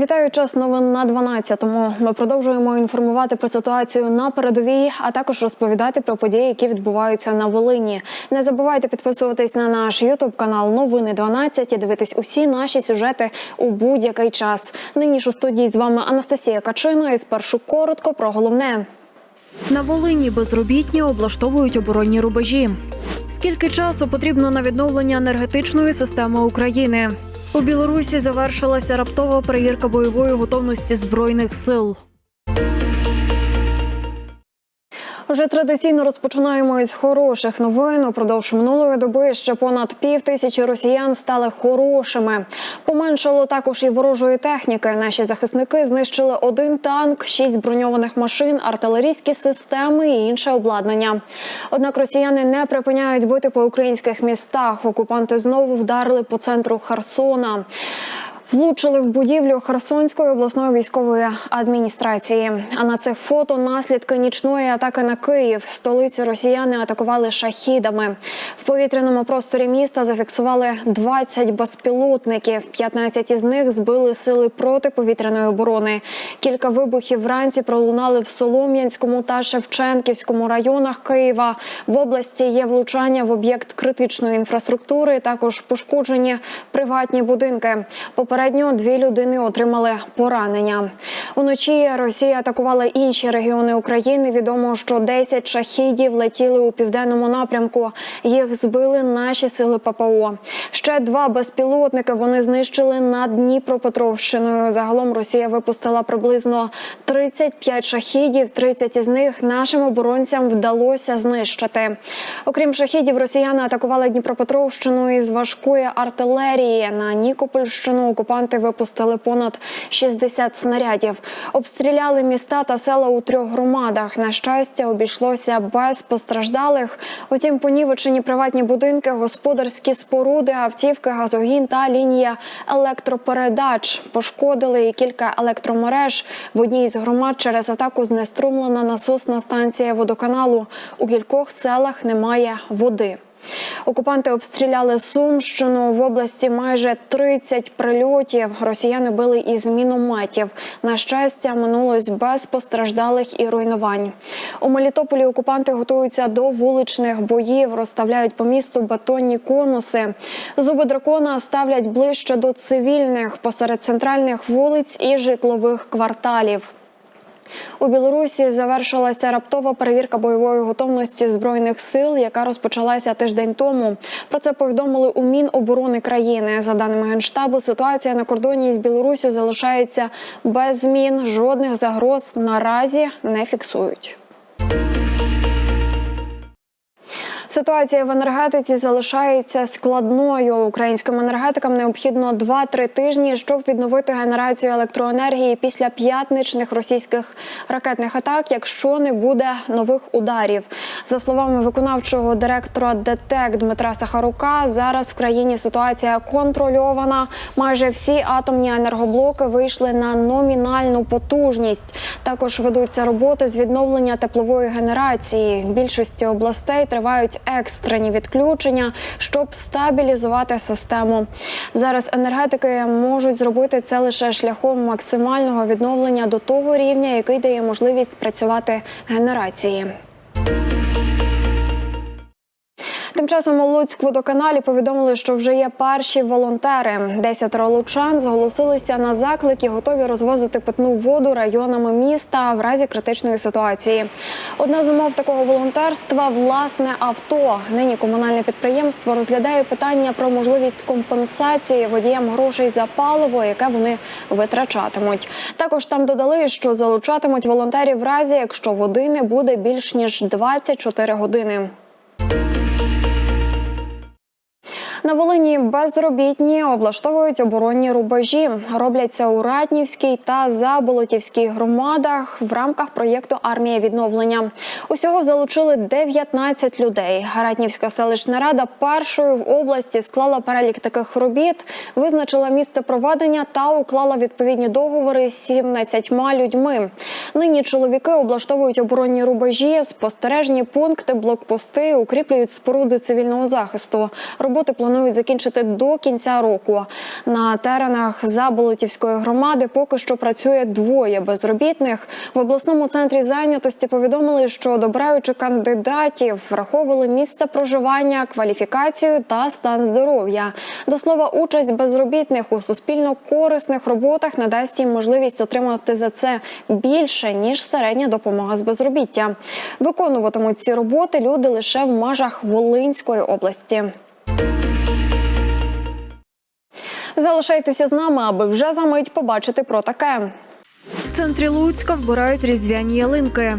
Вітаю час новин на 12-му. Ми продовжуємо інформувати про ситуацію на передовій, а також розповідати про події, які відбуваються на Волині. Не забувайте підписуватись на наш Ютуб канал Новини 12 і дивитись усі наші сюжети у будь-який час. Нині ж у студії з вами Анастасія Качина. І спершу коротко про головне. На Волині безробітні облаштовують оборонні рубежі. Скільки часу потрібно на відновлення енергетичної системи України? У Білорусі завершилася раптова перевірка бойової готовності збройних сил. Вже традиційно розпочинаємо із хороших новин. Упродовж минулої доби ще понад пів тисячі росіян стали хорошими. Поменшало також і ворожої техніки. Наші захисники знищили один танк, шість броньованих машин, артилерійські системи і інше обладнання. Однак росіяни не припиняють бити по українських містах. Окупанти знову вдарили по центру Херсона. Влучили в будівлю Херсонської обласної військової адміністрації. А на цих фото наслідки нічної атаки на Київ. Столицю росіяни атакували шахідами. В повітряному просторі міста зафіксували 20 безпілотників. 15 із них збили сили протиповітряної оборони. Кілька вибухів вранці пролунали в Солом'янському та Шевченківському районах Києва. В області є влучання в об'єкт критичної інфраструктури. Також пошкоджені приватні будинки. Попередньо дві людини отримали поранення. Уночі Росія атакувала інші регіони України. Відомо, що 10 шахідів летіли у південному напрямку. Їх збили наші сили ППО. Ще два безпілотники вони знищили над Дніпропетровщиною. Загалом Росія випустила приблизно 35 шахідів. 30 із них нашим оборонцям вдалося знищити. Окрім шахідів, росіяни атакували Дніпропетровщину із важкої артилерії. На Нікопольщину окупанти випустили понад 60 снарядів. Обстріляли міста та села у трьох громадах. На щастя, обійшлося без постраждалих. Утім, понівечені приватні будинки, господарські споруди, автівки, газогін та лінія електропередач пошкодили і кілька електромереж. В одній з громад через атаку знеструмлена насосна станція водоканалу. У кількох селах немає води. Окупанти обстріляли Сумщину в області майже 30 прильотів. Росіяни били із мінометів. На щастя, минулось без постраждалих і руйнувань. У Мелітополі окупанти готуються до вуличних боїв, розставляють по місту бетонні конуси. Зуби дракона ставлять ближче до цивільних посеред центральних вулиць і житлових кварталів. У Білорусі завершилася раптова перевірка бойової готовності збройних сил, яка розпочалася тиждень тому. Про це повідомили у Міноборони країни. За даними генштабу, ситуація на кордоні з Білорусю залишається без змін. Жодних загроз наразі не фіксують. Ситуація в енергетиці залишається складною. Українським енергетикам необхідно 2-3 тижні, щоб відновити генерацію електроенергії після п'ятничних російських ракетних атак, якщо не буде нових ударів. За словами виконавчого директора ДТЕК Дмитра Сахарука, зараз в країні ситуація контрольована. Майже всі атомні енергоблоки вийшли на номінальну потужність. Також ведуться роботи з відновлення теплової генерації. Більшості областей тривають екстрені відключення, щоб стабілізувати систему. Зараз енергетики можуть зробити це лише шляхом максимального відновлення до того рівня, який дає можливість працювати генерації. Тим часом у Луцькводоканалі повідомили, що вже є перші волонтери. Десятеро лучан зголосилися на заклик і готові розвозити питну воду районами міста в разі критичної ситуації. Одна з умов такого волонтерства власне авто. Нині комунальне підприємство розглядає питання про можливість компенсації водіям грошей за паливо, яке вони витрачатимуть. Також там додали, що залучатимуть волонтерів в разі, якщо води не буде більш ніж 24 години. На Волині безробітні облаштовують оборонні рубежі. Робляться у Ратнівській та Заболотівській громадах в рамках проєкту Армія відновлення. Усього залучили 19 людей. Ратнівська селищна рада першою в області склала перелік таких робіт, визначила місце проведення та уклала відповідні договори з 17 людьми. Нині чоловіки облаштовують оборонні рубежі, спостережні пункти, блокпости, укріплюють споруди цивільного захисту. Роботи планують планують закінчити до кінця року. На теренах Заболотівської громади поки що працює двоє безробітних. В обласному центрі зайнятості повідомили, що добираючи кандидатів, враховували місце проживання, кваліфікацію та стан здоров'я. До слова, участь безробітних у суспільно корисних роботах надасть їм можливість отримати за це більше ніж середня допомога з безробіття. Виконуватимуть ці роботи люди лише в межах Волинської області. Залишайтеся з нами, аби вже за мить побачити про таке. В центрі Луцька вбирають різдвяні ялинки.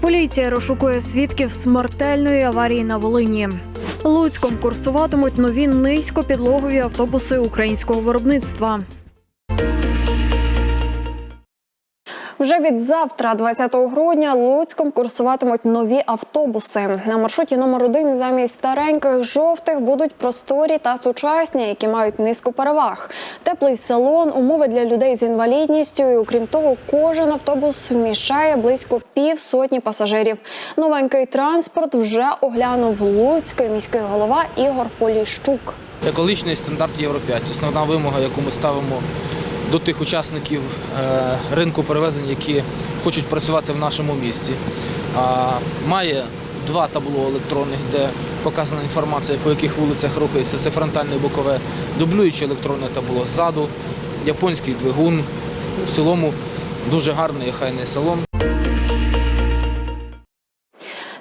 Поліція розшукує свідків смертельної аварії на Волині. Луцьком курсуватимуть нові низькопідлогові автобуси українського виробництва. Вже від завтра, 20 грудня, Луцьком курсуватимуть нові автобуси. На маршруті номер один замість стареньких жовтих будуть просторі та сучасні, які мають низку переваг. Теплий салон, умови для людей з інвалідністю. І окрім того, кожен автобус вміщає близько пів сотні пасажирів. Новенький транспорт вже оглянув Луцький міський голова Ігор Поліщук. Екологічний стандарт Євро 5 основна вимога, яку ми ставимо до тих учасників е, ринку перевезень, які хочуть працювати в нашому місті. Має два табло електронних, де показана інформація, по яких вулицях рухається. Це фронтальне бокове, дублююче електронне табло ззаду, японський двигун. В цілому дуже гарний і хайний салон.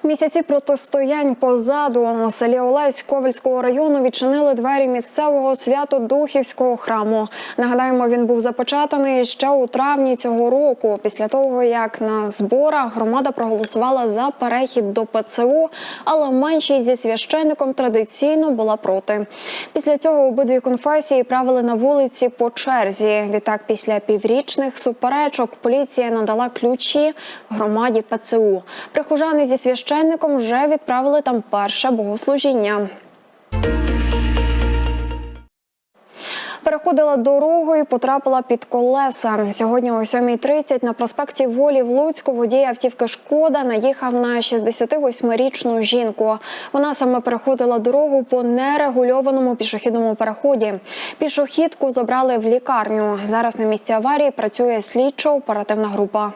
Місяці протистоянь позаду у селі Олесь Ковальського району відчинили двері місцевого свято-духівського храму. Нагадаємо, він був започатаний ще у травні цього року, після того як на зборах громада проголосувала за перехід до ПЦУ, але меншість зі священником традиційно була проти. Після цього обидві конфесії правили на вулиці по черзі. Відтак, після піврічних суперечок, поліція надала ключі громаді ПЦУ. Прихожани зі священником вже відправили там перше богослужіння. Переходила дорогу і потрапила під колеса. Сьогодні о 7.30 на проспекті Волі в Луцьку водій автівки Шкода наїхав на 68-річну жінку. Вона саме переходила дорогу по нерегульованому пішохідному переході. Пішохідку забрали в лікарню. Зараз на місці аварії працює слідчо-оперативна група.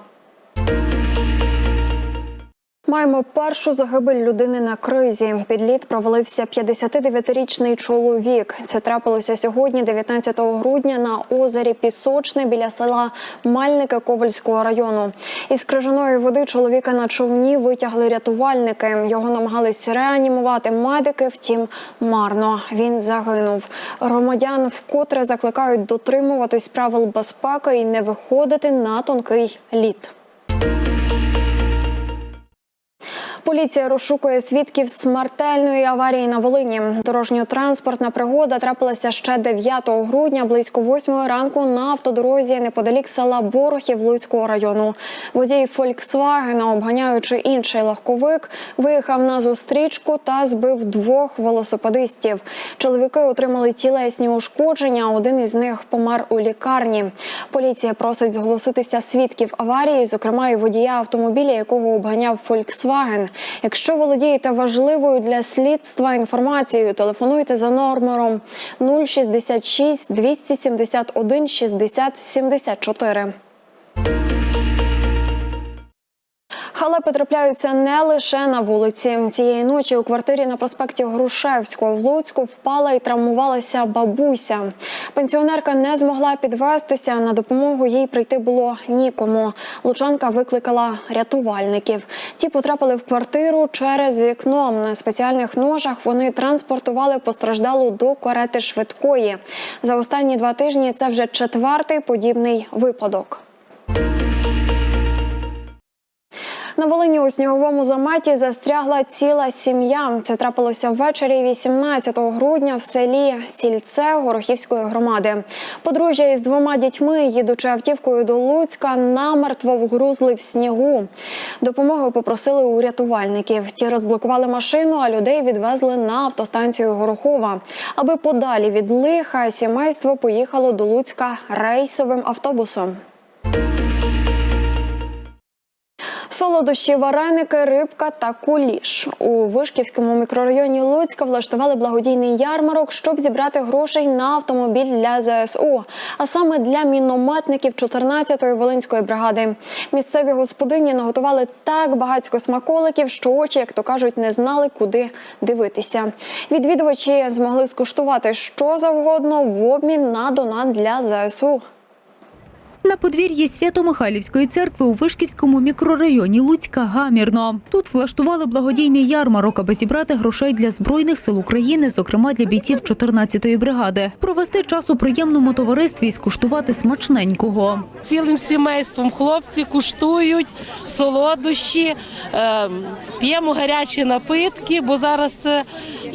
Маємо першу загибель людини на кризі. Під лід провалився 59-річний чоловік. Це трапилося сьогодні, 19 грудня, на озері Пісочне біля села Мальники Ковальського району. Із крижаної води чоловіка на човні витягли рятувальники. Його намагались реанімувати медики, втім марно. Він загинув. Громадян вкотре закликають дотримуватись правил безпеки і не виходити на тонкий лід. Поліція розшукує свідків смертельної аварії на Волині. Дорожньо-транспортна пригода трапилася ще 9 грудня, близько 8 ранку на автодорозі неподалік села Борохів Луцького району. Водій Фольксвагена, обганяючи інший легковик, виїхав на зустрічку та збив двох велосипедистів. Чоловіки отримали тілесні ушкодження. Один із них помер у лікарні. Поліція просить зголоситися свідків аварії, зокрема і водія автомобіля, якого обганяв Фольксваген. Якщо володієте важливою для слідства інформацією, телефонуйте за номером 066 271 60 74. Халепи трапляються не лише на вулиці. Цієї ночі у квартирі на проспекті Грушевського в Луцьку впала і травмувалася бабуся. Пенсіонерка не змогла підвестися. На допомогу їй прийти було нікому. Лучанка викликала рятувальників. Ті потрапили в квартиру через вікно. На спеціальних ножах вони транспортували постраждалу до карети швидкої. За останні два тижні це вже четвертий подібний випадок. На Волині у сніговому заметі застрягла ціла сім'я. Це трапилося ввечері 18 грудня в селі Сільце Горохівської громади. Подружжя із двома дітьми, їдучи автівкою до Луцька, намертво вгрузли в снігу. Допомоги попросили у рятувальників. Ті розблокували машину, а людей відвезли на автостанцію Горохова. Аби подалі від лиха сімейство поїхало до Луцька рейсовим автобусом. Солодощі, вареники, рибка та куліш у Вишківському мікрорайоні Луцька влаштували благодійний ярмарок, щоб зібрати грошей на автомобіль для ЗСУ, а саме для мінометників 14-ї волинської бригади. Місцеві господині наготували так багатько смаколиків, що очі, як то кажуть, не знали, куди дивитися. Відвідувачі змогли скуштувати що завгодно в обмін на донат для ЗСУ. На подвір'ї Свято-Михайлівської церкви у Вишківському мікрорайоні Луцька гамірно. Тут влаштували благодійний ярмарок, аби зібрати грошей для збройних сил України, зокрема для бійців 14-ї бригади. Провести час у приємному товаристві і скуштувати смачненького. Цілим сімейством хлопці куштують солодощі, е, п'ємо гарячі напитки, бо зараз е,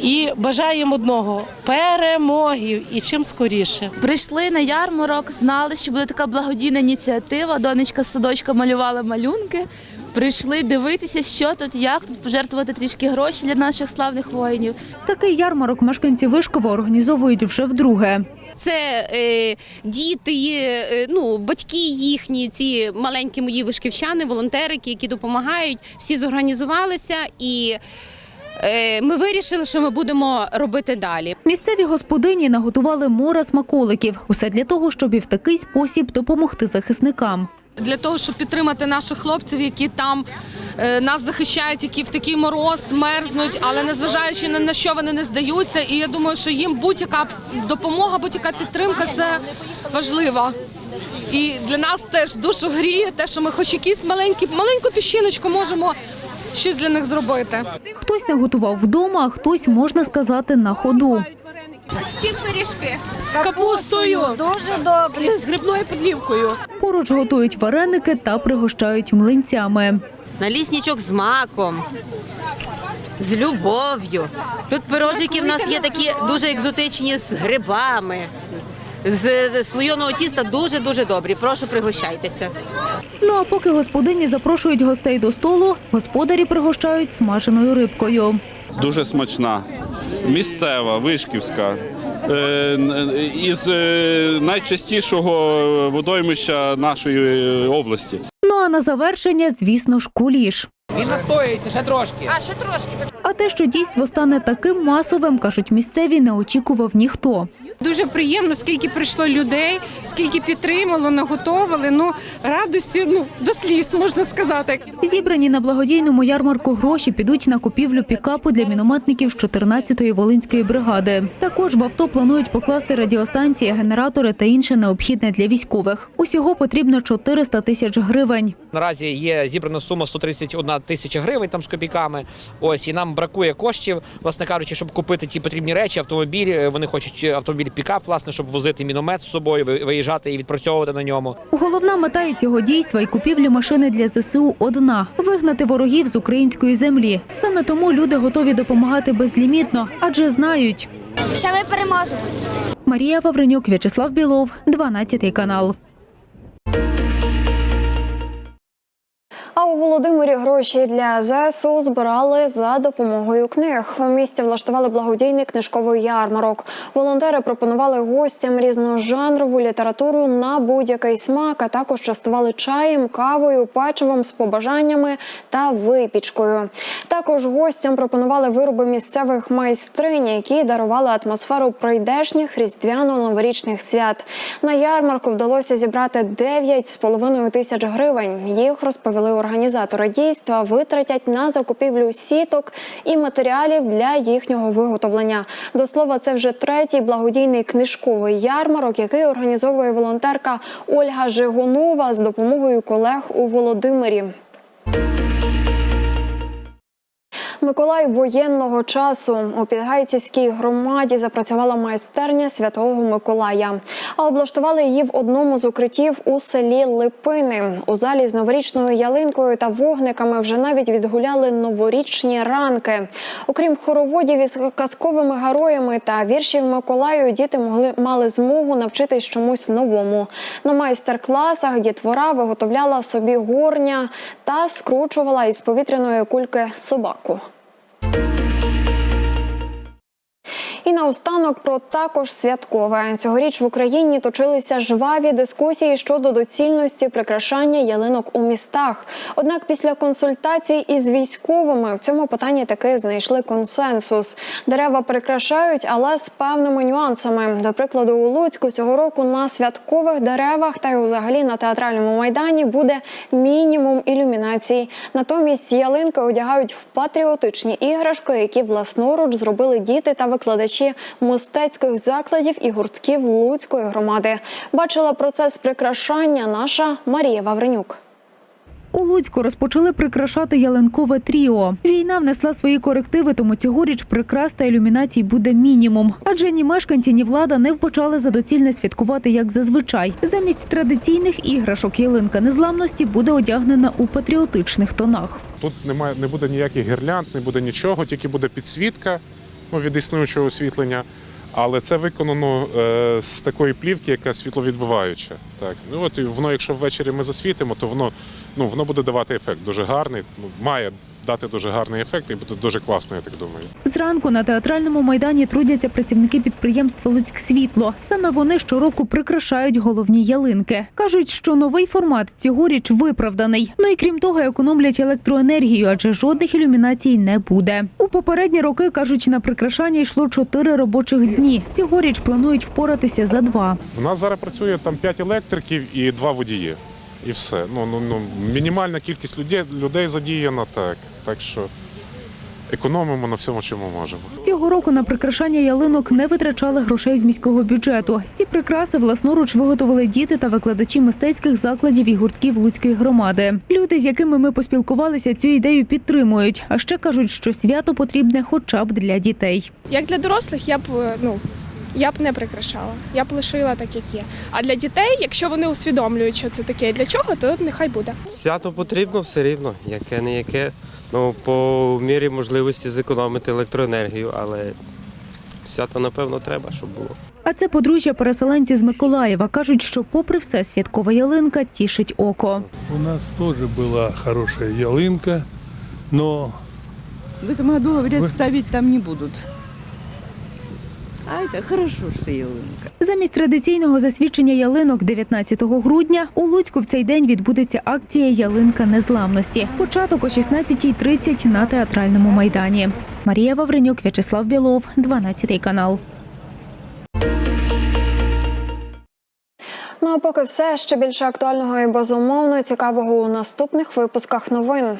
і бажаємо одного перемоги і чим скоріше. Прийшли на ярмарок, знали, що буде така благодійна ініціатива. Донечка з садочка малювала малюнки. Прийшли дивитися, що тут, як тут пожертвувати трішки гроші для наших славних воїнів. Такий ярмарок мешканці Вишкова організовують вже вдруге. Це е, діти, е, ну батьки їхні, ці маленькі мої вишківчани, волонтерики, які допомагають. Всі зорганізувалися, і ми вирішили, що ми будемо робити далі. Місцеві господині наготували море смаколиків. Усе для того, щоб і в такий спосіб допомогти захисникам. для того, щоб підтримати наших хлопців, які там е, нас захищають, які в такий мороз мерзнуть, але незважаючи на що вони не здаються. І я думаю, що їм будь-яка допомога, будь-яка підтримка це важливо. І для нас теж душу гріє, те, що ми хоч якісь маленькі, маленьку піщиночку можемо щось для них зробити. Хтось наготував вдома, а хтось, можна сказати, на ходу. З капустою дуже добрі, з грибною подлівкою. Поруч готують вареники та пригощають млинцями. налісничок з маком, з любов'ю. Тут пирожики в нас є такі дуже екзотичні з грибами. З слойоного тіста дуже дуже добрі. Прошу пригощайтеся. Ну а поки господині запрошують гостей до столу, господарі пригощають смаженою рибкою. дуже смачна, місцева, вишківська. е, Із е, найчастішого водоймища нашої області. Ну а на завершення, звісно ж, куліш. Він настоюється ще трошки. А те, що дійство стане таким масовим, кажуть місцеві, не очікував ніхто. Дуже приємно, скільки прийшло людей, скільки підтримало, наготовили. Ну радості ну до сліз можна сказати. Зібрані на благодійному ярмарку гроші підуть на купівлю пікапу для мінометників з 14-ї волинської бригади. Також в авто планують покласти радіостанції, генератори та інше необхідне для військових. Усього потрібно 400 тисяч гривень. Наразі є зібрана сума 131 тисяча гривень там з копійками. Ось і нам бракує коштів, власне кажучи, щоб купити ті потрібні речі. Автомобіль е, вони хочуть автомобіль пікап, власне, щоб возити міномет з собою, виїжджати і відпрацьовувати на ньому. Головна мета і цього дійства і купівлі машини для ЗСУ одна вигнати ворогів з української землі. Саме тому люди готові допомагати безлімітно, адже знають. Що ми переможемо. Марія Вавренюк, В'ячеслав Білов, 12 канал. У Володимирі гроші для ЗСУ збирали за допомогою книг. У місті влаштували благодійний книжковий ярмарок. Волонтери пропонували гостям різножанрову літературу на будь-який смак, а також частували чаєм, кавою, печивом з побажаннями та випічкою. Також гостям пропонували вироби місцевих майстринь, які дарували атмосферу прийдешніх різдвяно-новорічних свят. На ярмарку вдалося зібрати 9,5 тисяч гривень. Їх розповіли організатори дійства. Витратять на закупівлю сіток і матеріалів для їхнього виготовлення. До слова, це вже третій благодійний книжковий ярмарок, який організовує волонтерка Ольга Жигунова з допомогою колег у Володимирі. Миколай воєнного часу у Підгайцівській громаді запрацювала майстерня Святого Миколая. А облаштували її в одному з укриттів у селі Липини. У залі з новорічною ялинкою та вогниками вже навіть відгуляли новорічні ранки. Окрім хороводів із казковими героями та віршів Миколаю, діти могли мали змогу навчитись чомусь новому. На майстер-класах дітвора виготовляла собі горня та скручувала із повітряної кульки собаку. І наостанок про також святкове. Цьогоріч в Україні точилися жваві дискусії щодо доцільності прикрашання ялинок у містах. Однак після консультацій із військовими в цьому питанні таки знайшли консенсус. Дерева прикрашають, але з певними нюансами. До прикладу, у Луцьку цього року на святкових деревах та й взагалі на театральному майдані буде мінімум ілюмінацій. Натомість ялинки одягають в патріотичні іграшки, які власноруч зробили діти та викладачі мистецьких закладів і гуртків Луцької громади. Бачила процес прикрашання наша Марія Вавренюк. У Луцьку розпочали прикрашати ялинкове тріо. Війна внесла свої корективи, тому цьогоріч прикрас та ілюмінацій буде мінімум. Адже ні мешканці, ні влада не вбачали за доцільне святкувати як зазвичай. Замість традиційних іграшок ялинка незламності буде одягнена у патріотичних тонах. Тут немає, не буде ніяких гірлянд, не буде нічого, тільки буде підсвітка ну, від існуючого освітлення. Але це виконано е, з такої плівки, яка світловідбиваюча. Так. Ну, от, і воно, якщо ввечері ми засвітимо, то воно, ну, воно буде давати ефект дуже гарний, ну, має дати дуже гарний ефект і буде дуже класно, я так думаю. Зранку на театральному майдані трудяться працівники підприємства Луцьк Світло. Саме вони щороку прикрашають головні ялинки. кажуть, що новий формат цьогоріч виправданий. Ну і крім того, економлять електроенергію, адже жодних ілюмінацій не буде. У попередні роки кажуть, на прикрашання йшло чотири робочих дні. Цьогоріч планують впоратися за два. У нас зараз працює там 5 електриків і 2 водії. І все. Ну, ну, ну, мінімальна кількість людей, людей задіяна, так. Так що економимо на всьому, чому можемо. Цього року на прикрашання ялинок не витрачали грошей з міського бюджету. Ці прикраси власноруч виготовили діти та викладачі мистецьких закладів і гуртків Луцької громади. Люди, з якими ми поспілкувалися, цю ідею підтримують. А ще кажуть, що свято потрібне хоча б для дітей. Як для дорослих, я б е, ну Я б не прикрашала, я б лишила так, як є. А для дітей, якщо вони усвідомлюють, що це таке і для чого, то нехай буде. Свято потрібно все рівно, яке не яке. Ну, по мірі можливості зекономити електроенергію, але свято, напевно, треба, щоб було. А це подружжя переселенці з Миколаєва кажуть, що, попри все, святкова ялинка тішить око. У нас тоже была хорошая ялинка, но В этом году, говорят, Вы- ставить там не будут. А это хорошо, что ялинка. Замість традиційного засвідчення ялинок 19 грудня у Луцьку в цей день відбудеться акція Ялинка незламності. Початок о 16.30 на театральному майдані. Марія Вавренюк, В'ячеслав Білов, 12 канал. Ну а поки все ще більше актуального і безумовно цікавого у наступних випусках новин.